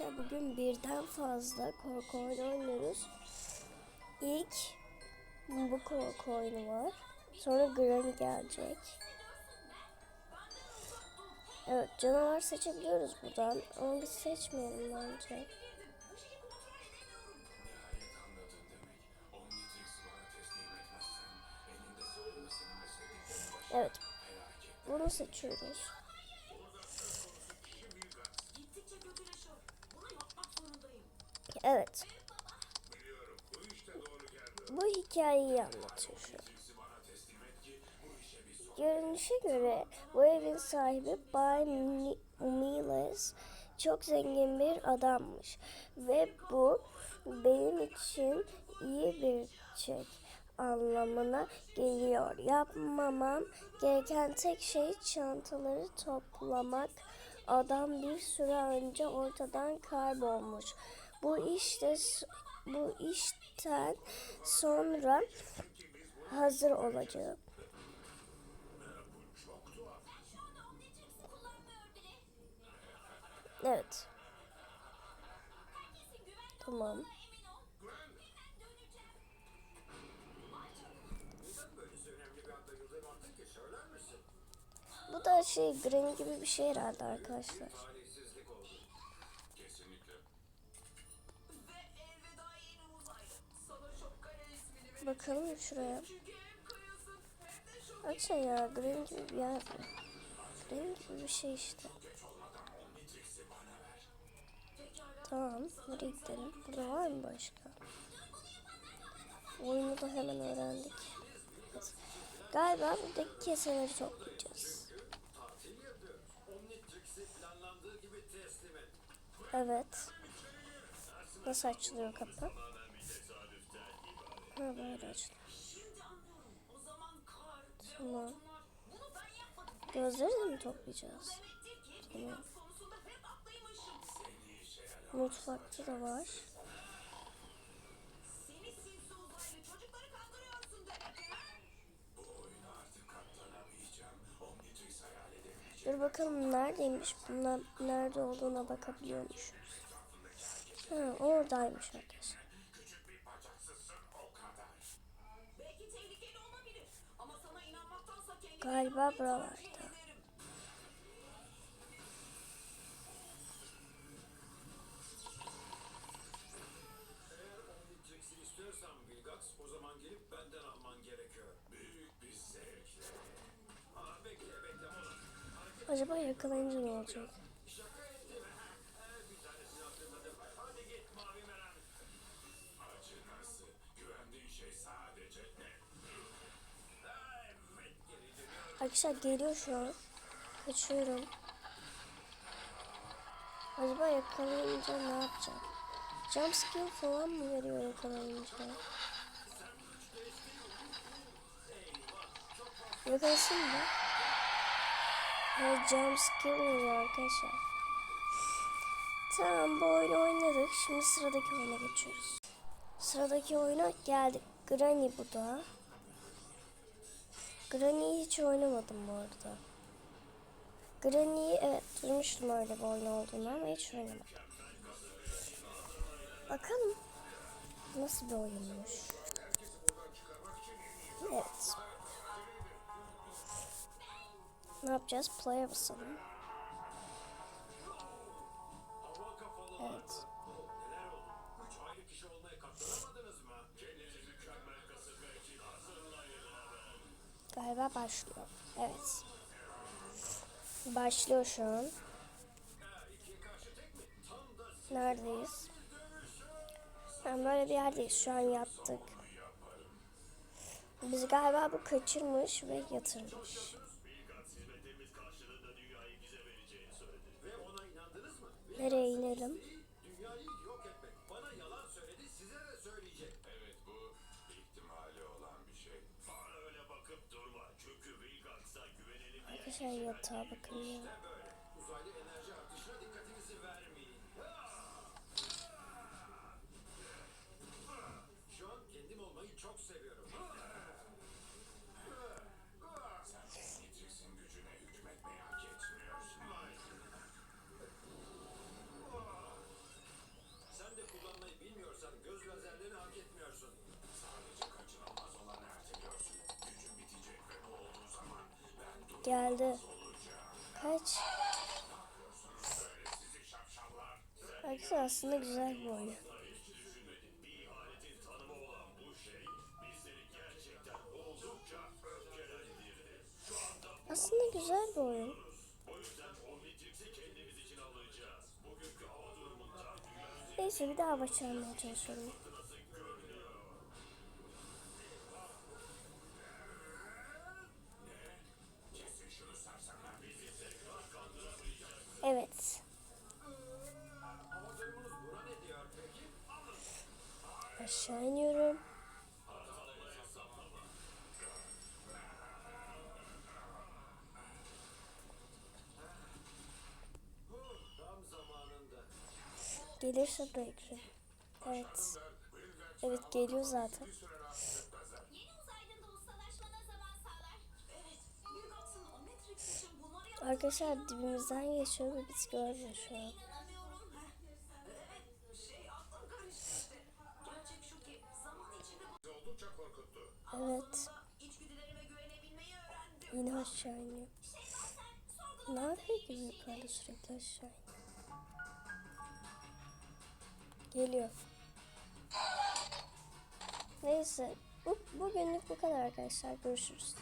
Bugün birden fazla korku oyunu oynuyoruz. İlk bu korku oyunu var. Sonra Granny gelecek. Evet canavar seçebiliyoruz buradan. Ama biz seçmeyelim bence. Evet. Bunu seçiyoruz. Evet. Bu hikayeyi anlatıyor şu. Görünüşe göre bu evin sahibi Bay Mi- Miles çok zengin bir adammış. Ve bu benim için iyi bir şey anlamına geliyor. Yapmamam gereken tek şey çantaları toplamak. Adam bir süre önce ortadan kaybolmuş. Bu işte bu işten sonra hazır olacağım. Evet. Tamam. Bu da şey Granny gibi bir şey herhalde arkadaşlar. Bakalım şuraya. Açın ya Granny gibi bir. Granny gibi bir şey işte. Tamam, nereye gidelim? Burada var mı başka? Oyunu da hemen öğrendik. Evet. Galiba buradaki keseleri toplayacağız. Evet. Nasıl açılıyor kapı? Ha böyle açılıyor. Tamam. Gözleri de mi toplayacağız? Tamam. Mutfakta da var. Dur bakalım neredeymiş bunlar nerede olduğuna bakabiliyormuş. Ha oradaymış arkadaşlar. Bekle mola. Acaba yakalayınca ne olacak? Arkadaşlar geliyor şu an. Kaçıyorum. Acaba yakalayınca ne yapacak? Jump skill falan mı veriyor yakalayınca? Yakalasın mı? Ha, jump skill veriyor arkadaşlar. Tamam bu oyunu oynadık. Şimdi sıradaki oyuna geçiyoruz. Sıradaki oyuna geldik. Granny bu da. Granny'yi hiç oynamadım bu arada. Granny'yi evet duymuştum öyle bir oyun olduğunu ama hiç oynamadım. Bakalım nasıl bir oyunmuş. Evet. Ne yapacağız? Play'e basalım. Başlıyor. Evet. Başlıyor şu an. Neredeyiz? Ben böyle bir yerdeyiz. Şu an yattık. Biz galiba bu kaçırmış ve yatırmış. hizmetimiz karşılığında Arkadaşlar yatağa bakın ya. Geldi. Kaç. Arkadaşlar aslında güzel bir oyun. Aslında güzel bir oyun. Neyse bir daha başarmaya çalışıyorum. Gelirse bekle. Evet. Evet geliyor zaten. Arkadaşlar dibimizden geçiyor ve biz görmüyor şu an. Evet. Yine aşağı iniyor. Ne yapıyor ki yukarıda sürekli aşağı iniyor. Geliyor. Neyse. Bu, bugünlük bu kadar arkadaşlar. Görüşürüz.